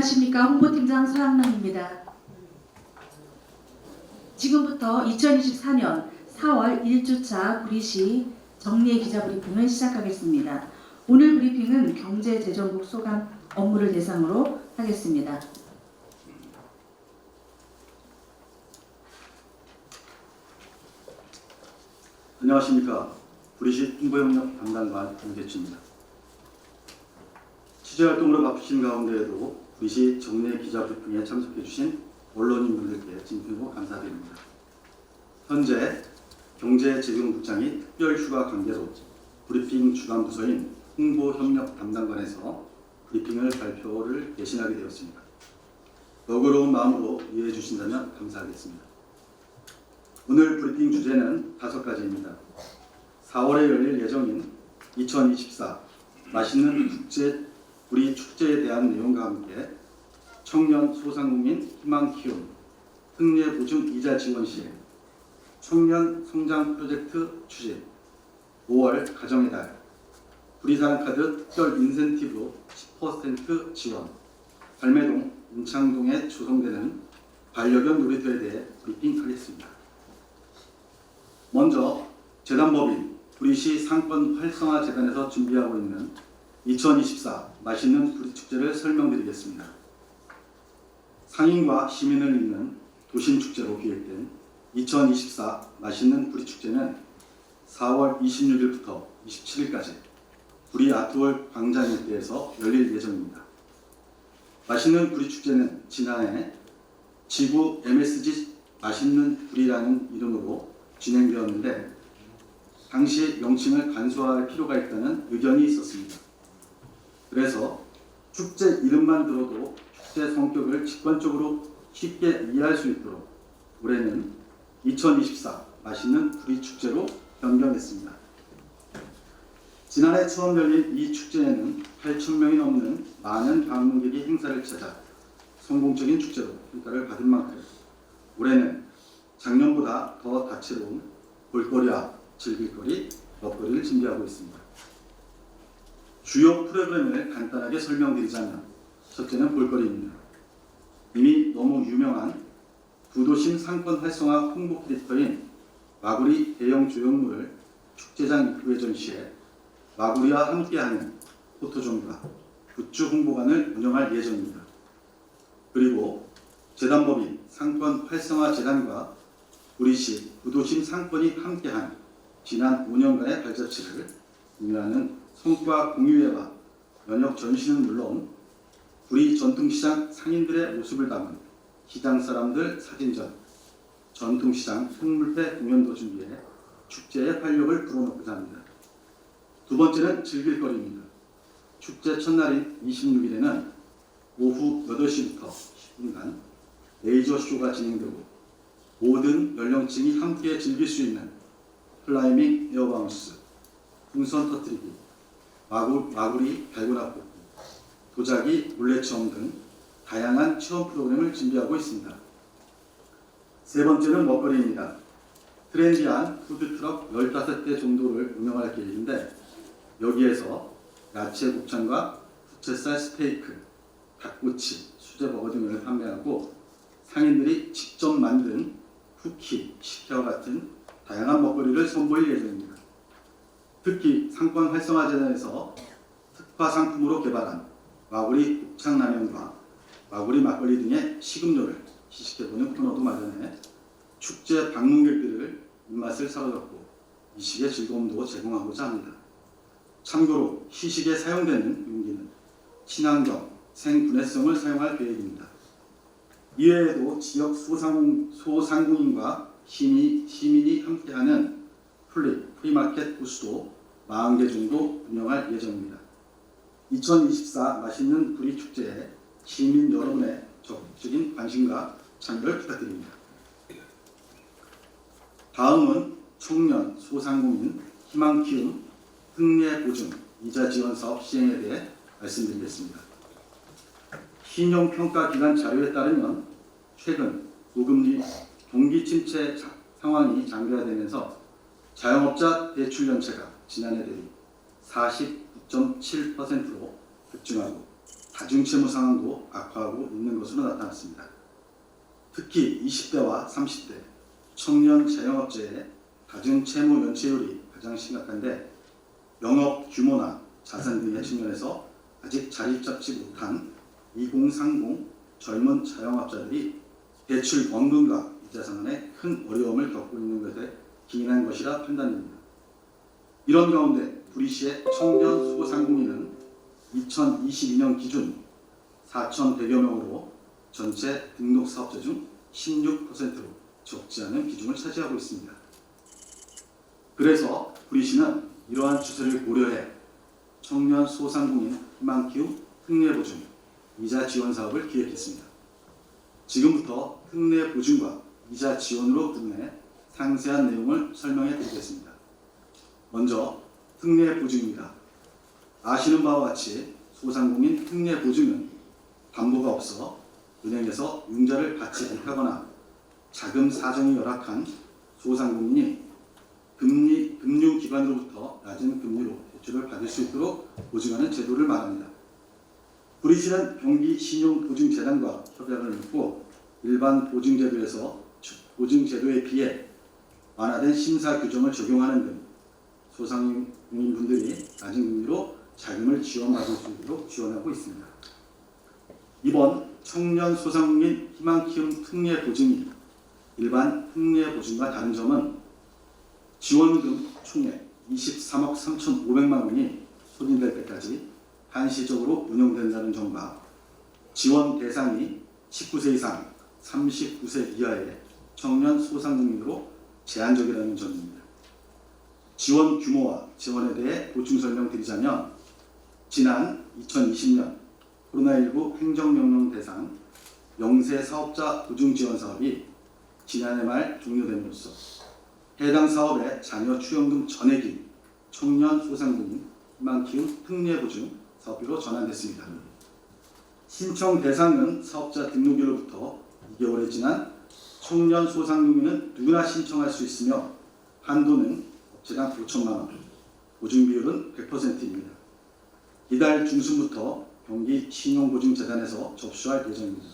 안녕하십니까 홍보팀장 서학랑입니다. 지금부터 2024년 4월 1주차 구리시 정리의 기자 브리핑을 시작하겠습니다. 오늘 브리핑은 경제재정국 소감 업무를 대상으로 하겠습니다. 안녕하십니까. 구리시 홍보영역 담당관 김대추입니다. 취재활동으로 바쁘신 가운데에도 구리시 정례 기자 브리핑에 참석해 주신 언론인분들께 진심으로 감사드립니다. 현재 경제재정국장이 특별휴가 관계로 브리핑 주간 부서인 홍보협력 담당관에서 브리핑을 발표를 대신하게 되었습니다. 너그러운 마음으로 이해해 주신다면 감사하겠습니다. 오늘 브리핑 주제는 다섯 가지입니다. 4월에 열릴 예정인 2024 맛있는 국제 우리 축제에 대한 내용과 함께 청년 소상공인 희망 키움 특례 보증 이자 지원 시행 청년 성장 프로젝트 추진 5월 가정의 달 구리사랑 카드 특별 인센티브로 10% 지원 발매동 인창동에 조성되는 반려견 놀이터에 대해 브리핑하겠습니다. 먼저 재단법인 구리시 상권 활성화 재단에서 준비하고 있는 2024 맛있는 구리축제를 설명드리겠습니다. 상인과 시민을 잇는 도심 축제로 기획된 2024 맛있는 구리축제는 4월 26일부터 27일까지 구리 아트월 광장 일대에서 열릴 예정입니다. 맛있는 구리축제는 지난해 지구 MSG 맛있는 구리라는 이름으로 진행되었는데 당시 명칭을 간소화할 필요가 있다는 의견이 있었습니다. 그래서 축제 이름만 들어도 축제 성격을 직관적으로 쉽게 이해할 수 있도록 올해는 2024 맛있는 구리 축제로 변경했습니다. 지난해 처음 열린 이 축제에는 8천 명이 넘는 많은 방문객이 행사를 찾아 성공적인 축제로 평가를 받은 만큼 올해는 작년보다 더 다채로운 볼거리와 즐길거리, 먹거리를 준비하고 있습니다. 주요 프로그램을 간단하게 설명드리자면 첫째는 볼거리입니다. 이미 너무 유명한 구도심 상권 활성화 홍보 캐릭터인 마구리 대형 조형물을 축제장 입구에 전시해 마구리와 함께하는 포토존과 굿즈 홍보관을 운영할 예정입니다. 그리고 재단법인 상권 활성화 재단과 우리시 구도심 상권이 함께한 지난 5년간의 발자취를 의미하는 성과 공유회와 연역 전시는 물론 우리 전통시장 상인들의 모습을 담은 시장 사람들 사진전, 전통시장 생물회 공연도 준비해 축제의 활력을 불어넣고자 합니다. 두 번째는 즐길거리입니다. 축제 첫날인 26일에는 오후 8시부터 10분간 레이저 쇼가 진행되고 모든 연령층이 함께 즐길 수 있는 클라이밍 에어바운스, 풍선 터뜨리기, 마구, 마구리 발굴학 뽑기, 도자기 물레 체험 등 다양한 체험 프로그램을 준비하고 있습니다. 세 번째는 먹거리입니다. 트렌디한 푸드트럭 15대 정도를 운영할 계획인데 여기에서 야채 곱창과 부채살 스테이크, 닭꼬치, 수제버거 등을 판매하고 상인들이 직접 만든 쿠키, 식혜와 같은 다양한 먹거리를 선보일 예정입니다. 특히 상권 활성화 재단에서 특화 상품으로 개발한 마구리 곱창라면과 마구리 막걸리 등의 식음료를 시식해보는 코너도 마련해 축제 방문객들을 입맛을 사로잡고 이식의 즐거움도 제공하고자 합니다. 참고로 시식에 사용되는 용기는 친환경, 생분해성을 사용할 계획입니다. 이외에도 지역 소상, 소상공인과 시민, 시민이 함께하는 플립, 프리마켓 부스도 40개 정도 운영할 예정입니다. 2024 맛있는 구리 축제에 시민 여러분의 적극적인 관심과 참여를 부탁드립니다. 다음은 청년, 소상공인, 희망 키움, 특례 보증, 이자 지원 사업 시행에 대해 말씀드리겠습니다. 신용평가 기관 자료에 따르면 최근 고금리 경기 침체 자- 상황이 장기화되면서 자영업자 대출 연체가 지난해 대비 49.7%로 급증하고 가중채무 상황도 악화하고 있는 것으로 나타났습니다. 특히 20대와 30대 청년 자영업자의 가중채무 연체율이 가장 심각한데 영업 규모나 자산 등의 측면에서 아직 자리 잡지 못한 2030 젊은 자영업자들이 대출 원금과 이자 상환에 큰 어려움을 겪고 있는 것에 기인한 것이라 판단됩니다. 이런 가운데 구리시의 청년 소상공인은 2022년 기준 4,100여 명으로 전체 등록 사업자 중 16%로 적지 않은 비중을 차지하고 있습니다. 그래서 구리시는 이러한 추세를 고려해 청년 소상공인 희망기후 특례 보증 이자 지원 사업을 기획했습니다. 지금부터 특례 보증과 이자 지원으로 구분해 상세한 내용을 설명해 드리겠습니다. 먼저 특례 보증입니다. 아시는 바와 같이 소상공인 특례 보증은 담보가 없어 은행에서 융자를 받지 못하거나 자금 사정이 열악한 소상공인이 금리 금융 기관으로부터 낮은 금리로 대출을 받을 수 있도록 보증하는 제도를 말합니다. 브리시는 경기신용보증재단과 협약을 맺고 일반 보증제도에서 보증제도에 비해 완화된 심사 규정을 적용하는 등 소상공인분들이 낮은 금리로 자금을 지원받을 수 있도록 지원하고 있습니다. 이번 청년 소상공인 희망 키움 특례 보증이 일반 특례 보증과 다른 점은 지원금 총액 23억 3,500만 원이 소진될 때까지 한시적으로 운영된다는 점과 지원 대상이 19세 이상 39세 이하의 청년 소상공인으로 제한적이라는 점입니다. 지원 규모와 지원에 대해 보충 설명드리자면 지난 2020년 코로나19 행정명령 대상 영세 사업자 보증 지원 사업이 지난해 말 종료됨으로써 해당 사업의 자녀 추영금 전액이 청년 소상공인 희망 키움 특례 보증 사업비로 전환됐습니다. 신청 대상은 사업자 등록일로부터 2개월이 지난 청년 소상공인은 누구나 신청할 수 있으며 한도는 업체당 5천만 원, 보증 비율은 100%입니다. 이달 중순부터 경기 신용보증재단에서 접수할 예정입니다.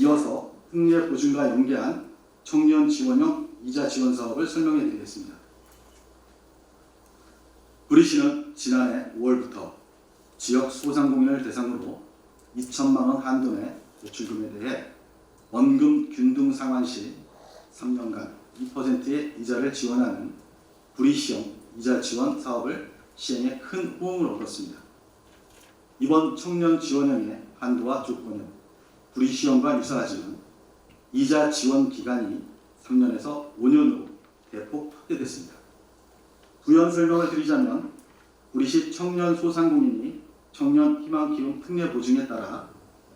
이어서 특례 보증과 연계한 청년 지원형 이자 지원 사업을 설명해 드리겠습니다. 구리시는 지난해 5월부터 지역 소상공인을 대상으로 2천만 원 한도 내 대출금에 대해 원금 균등 상환 시 3년간 2%의 이자를 지원하는 구리시형 이자 지원 사업을 시행에 큰 호응을 얻었습니다. 이번 청년 지원형의 한도와 조건은 구리시형과 유사하지만 이자 지원 기간이 3년에서 5년으로 대폭 확대됐습니다. 부연 설명을 드리자면 우리시 청년 소상공인이 청년 희망 기금 특례 보증에 따라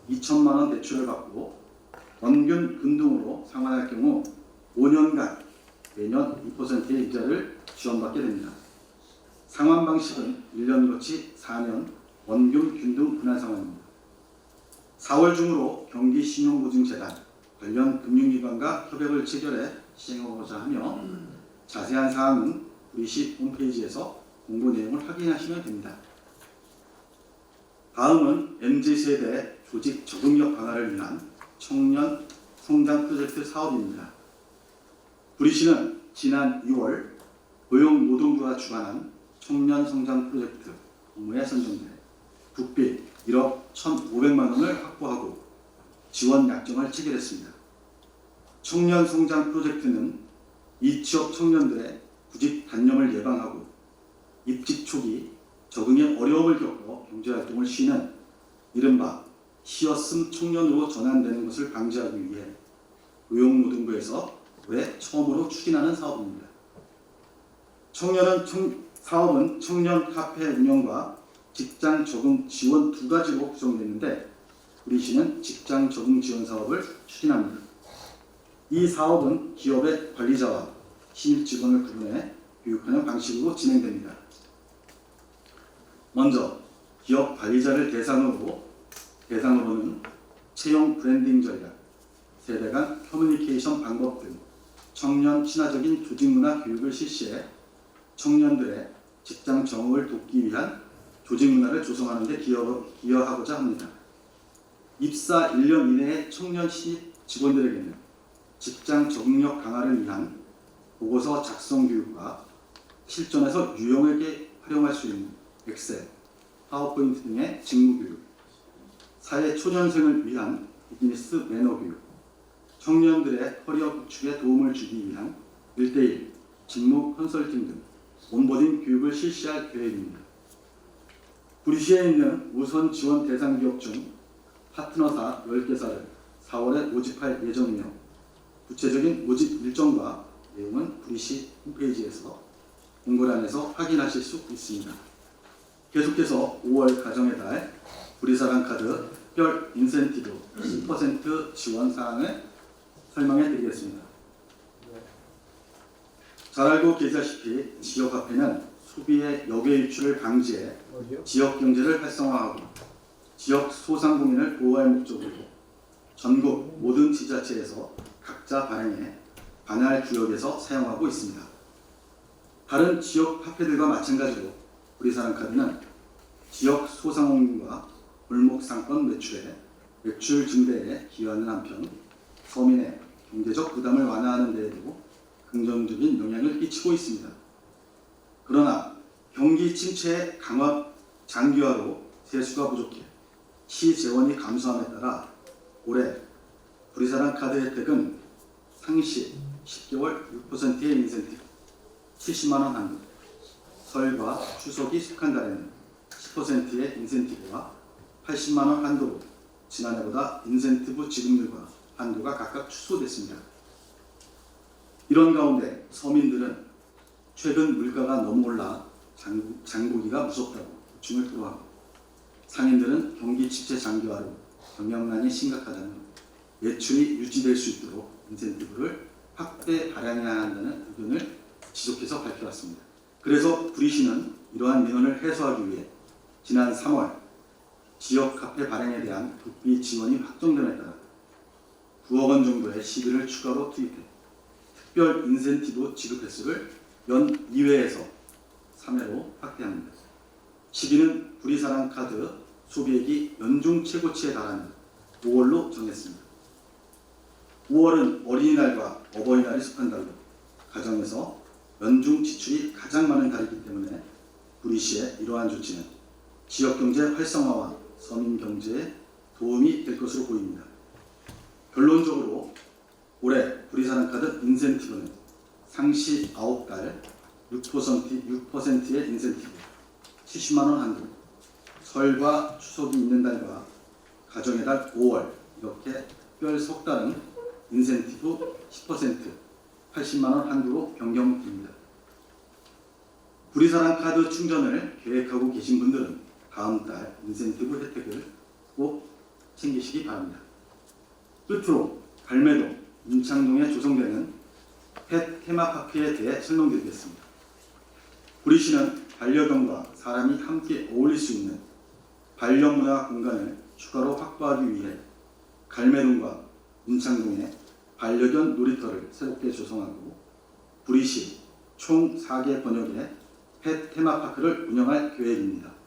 2천만 원 대출을 받고 원균 금등으로 상환할 경우 5년간 매년 2%의 이자를 지원받게 됩니다. 상환 방식은 1년 거치 4년 원균 균등 분할 상환입니다. 4월 중으로 경기신용보증재단 관련 금융기관과 협약을 체결해 시행하고자 하며 자세한 사항은 우리 시 홈페이지에서 공고 내용을 확인하시면 됩니다. 다음은 MZ세대 조직 적응력 강화를 위한 청년 성장 프로젝트 사업입니다. 구리시는 지난 6월 고용노동부가 주관한 청년 성장 프로젝트 공모에 선정돼 국비 1억 1,500만 원을 확보하고 지원 약정을 체결했습니다. 청년 성장 프로젝트는 이 취업 청년들의 구직 단념을 예방하고 입직 초기 적응에 어려움을 겪어 경제활동을 쉬는 이른바 쉬었음 청년으로 전환되는 것을 방지하기 위해 고용노동부에서 올해 처음으로 추진하는 사업입니다. 청년은 청- 사업은 청년 카페 운영과 직장 적응 지원 두 가지로 구성되는데 우리 시는 직장 적응 지원 사업을 추진합니다. 이 사업은 기업의 관리자와 신입 직원을 구분해 교육하는 방식으로 진행됩니다. 먼저 기업 관리자를 대상으로 대상으로는 채용 브랜딩 전략, 세대 간 커뮤니케이션 방법 등 청년 친화적인 조직 문화 교육을 실시해 청년들의 직장 정을 돕기 위한 조직 문화를 조성하는 데 기여, 기여하고자 합니다. 입사 1년 이내의 청년 신입 직원들에게는 직장 적응력 강화를 위한 보고서 작성 교육과 실전에서 유용하게 활용할 수 있는 엑셀, 파워포인트 등의 직무 교육, 사회 초년생을 위한 비즈니스 매너 교육, 청년들의 커리어 구축에 도움을 주기 위한 1대1 직무 컨설팅 등 온보딩 교육을 실시할 계획입니다. 브리시에 있는 우선 지원 대상 기업 중 파트너사 10개사를 4월에 모집할 예정이며 구체적인 모집 일정과 내용은 브리시 홈페이지에서 공고란에서 확인하실 수 있습니다. 계속해서 5월 가정의 달 브리사랑 카드 특별 인센티브 10% 지원 사항을 설명해 드리겠습니다. 잘 알고 계시다시피 지역화폐는 소비의 역외 유출을 방지해 지역 경제를 활성화하고 지역 소상공인을 보호할 목적으로 전국 모든 지자체에서 각자 발행해 관할 구역에서 사용하고 있습니다. 다른 지역 화폐들과 마찬가지로 우리사랑 카드는 지역 소상공인과 골목 상권 매출에 매출 증대에 기여하는 한편 서민의 경제적 부담을 완화하는 데에도 긍정적인 영향을 끼치고 있습니다. 그러나 경기 침체의 강화 장기화로 세수가 부족해 시 재원이 감소함에 따라 올해 브리사랑 카드 혜택은 상시 10개월 6%의 인센티브 70만 원 한도 설과 추석이 속한 달에는 10%의 인센티브와 80만 원 한도로 지난해보다 인센티브 지급률과 한도가 각각 축소됐습니다. 이런 가운데 서민들은 최근 물가가 너무 올라 장, 장보기가 무섭다고 고충을 토로하고 상인들은 경기 침체 장기화로 경영난이 심각하다는 매출이 유지될 수 있도록 인센티브를 확대 발행해야 한다는 의견을 지속해서 밝혀왔습니다. 그래서 브리시는 이러한 민원을 해소하기 위해 지난 3월 지역 카페 발행에 대한 국비 지원이 확정됨에 따라 9억 원 정도의 시비를 추가로 투입해 특별 인센티브 지급 횟수를 연 2회에서 3회로 확대합니다. 시기는 구리사랑 카드 소비액이 연중 최고치에 달하는 5월로 정했습니다. 5월은 어린이날과 어버이날이 속한 달로 가정에서 연중 지출이 가장 많은 달이기 때문에 구리시의 이러한 조치는 지역 경제 활성화와 서민 경제에 도움이 될 것으로 보입니다. 결론적으로 올해 구리사랑 카드 인센티브는 상시 9달 6% 6%의 인센티브 70만 원 한도 설과 추석이 있는 달과 가정의 달 5월 이렇게 특별 석 달은 인센티브 10% 80만 원 한도로 변경됩니다. 구리사랑 카드 충전을 계획하고 계신 분들은 다음 달 인센티브 혜택을 꼭 챙기시기 바랍니다. 끝으로 갈매동, 임창동에 조성되는 펫 테마파크에 대해 설명드리겠습니다. 구리시는 반려견과 사람이 함께 어울릴 수 있는 반려문화 공간을 추가로 확보하기 위해 갈매동과 임창동에 반려견 놀이터를 새롭게 조성하고 구리시 총 4개 번역의 펫 테마파크를 운영할 계획입니다.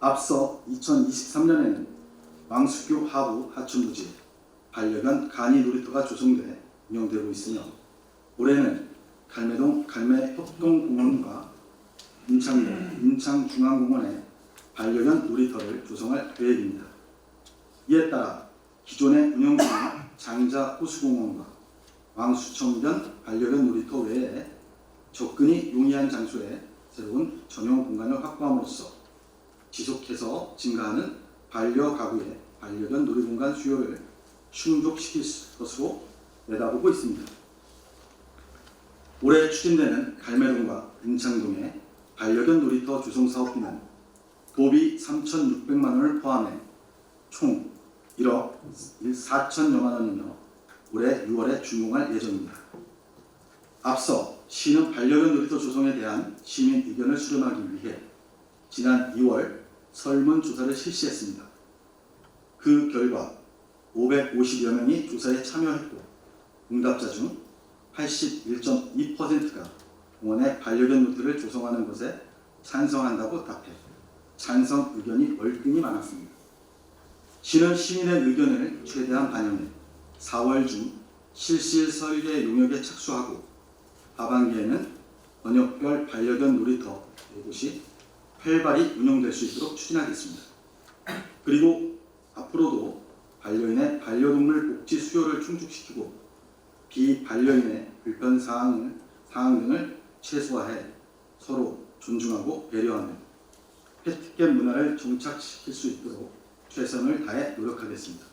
앞서 2023년에는 왕수교 하부 하천부지에 반려견 간이 놀이터가 조성돼 운영되고 있으며 올해는 갈매동 갈매협동공원과 임창동 임창중앙공원에 반려견 놀이터를 조성할 계획입니다. 이에 따라 기존에 운영 중인 장자 호수공원과 왕수청변 반려견 놀이터 외에 접근이 용이한 장소에 새로운 전용 공간을 확보함으로써 지속해서 증가하는 반려가구의 반려견 놀이공간 수요를 충족시킬 것으로 내다보고 있습니다. 올해 추진되는 갈매동과 임창동의 반려견 놀이터 조성 사업비는 도비 3,600만 원을 포함해 총 1억 4천여만 원이며 올해 6월에 준공할 예정입니다. 앞서 시는 반려견 놀이터 조성에 대한 시민 의견을 수렴하기 위해 지난 2월 설문조사를 실시했습니다. 그 결과 550여 명이 조사에 참여했고 응답자 중 81.2%가 공원에 반려견 놀이터를 조성하는 것에 찬성한다고 답해 찬성 의견이 월등히 많았습니다. 시는 시민의 의견을 최대한 반영해 4월 중 실실 설계 용역에 착수하고 하반기에는 번역별 반려견 놀이터 4곳이 활발히 운영될 수 있도록 추진하겠습니다. 그리고 앞으로도 반려인의 반려동물 복지 수요를 충족시키고 비반려인의 불편 사항을 사항 등을 최소화해 서로 존중하고 배려하는 패티켓 문화를 정착시킬 수 있도록 최선을 다해 노력하겠습니다.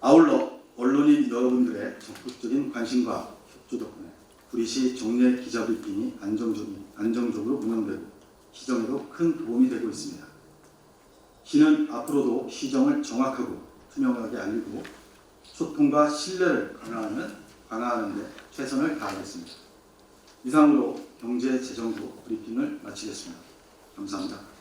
아울러 언론인 여러분들의 적극적인 관심과 협조 덕분에 구리시 정례 기자 브리핑이 안정적인, 안정적으로 운영되고 시정에도 큰 도움이 되고 있습니다. 시는 앞으로도 시정을 정확하고 투명하게 알리고 소통과 신뢰를 강화하는, 강화하는 데 최선을 다하겠습니다. 이상으로 경제재정부 브리핑을 마치겠습니다. 감사합니다.